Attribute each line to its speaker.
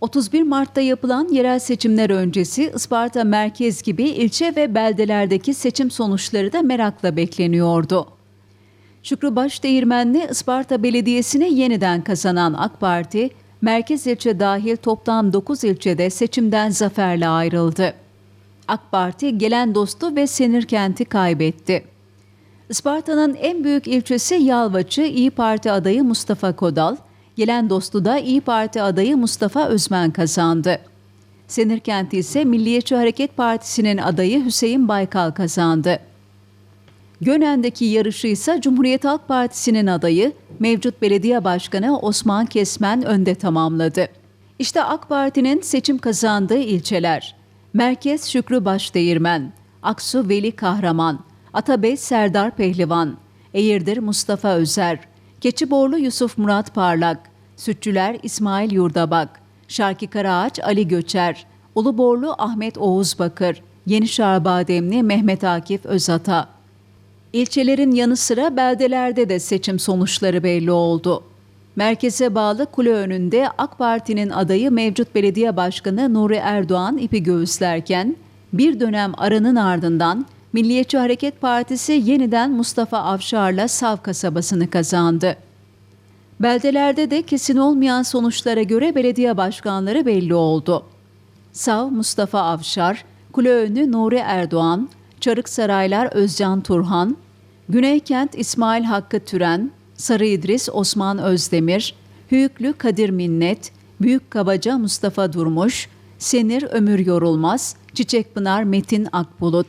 Speaker 1: 31 Mart'ta yapılan yerel seçimler öncesi Isparta merkez gibi ilçe ve beldelerdeki seçim sonuçları da merakla bekleniyordu. Şükrü Başdeğirmenli Isparta Belediyesi'ni yeniden kazanan AK Parti, merkez ilçe dahil toplam 9 ilçede seçimden zaferle ayrıldı. AK Parti gelen dostu ve Senirkent'i kaybetti. Isparta'nın en büyük ilçesi Yalvaç'ı İyi Parti adayı Mustafa Kodal, gelen dostu da İyi Parti adayı Mustafa Özmen kazandı. Senirkent ise Milliyetçi Hareket Partisi'nin adayı Hüseyin Baykal kazandı. Gönen'deki yarışı ise Cumhuriyet Halk Partisi'nin adayı mevcut belediye başkanı Osman Kesmen önde tamamladı. İşte AK Parti'nin seçim kazandığı ilçeler. Merkez Şükrü Başdeğirmen, Aksu Veli Kahraman, Atabey Serdar Pehlivan, Eğirdir Mustafa Özer, Keçiborlu Yusuf Murat Parlak, Sütçüler İsmail Yurdabak, Şarkı Karaağaç Ali Göçer, Uluborlu Ahmet Oğuz Bakır, Yenişehir Bademli Mehmet Akif Özata. İlçelerin yanı sıra beldelerde de seçim sonuçları belli oldu. Merkeze bağlı kule önünde AK Parti'nin adayı mevcut belediye başkanı Nuri Erdoğan ipi göğüslerken, bir dönem aranın ardından Milliyetçi Hareket Partisi yeniden Mustafa Avşar'la Sav kasabasını kazandı. Beldelerde de kesin olmayan sonuçlara göre belediye başkanları belli oldu. Sav Mustafa Avşar, Kuleönü Nuri Erdoğan, Çarıksaraylar Özcan Turhan, Güneykent İsmail Hakkı Türen, Sarı İdris Osman Özdemir, Hüyüklü Kadir Minnet, Büyük Kabaca Mustafa Durmuş, Senir Ömür Yorulmaz, Çiçekpınar Metin Akbulut,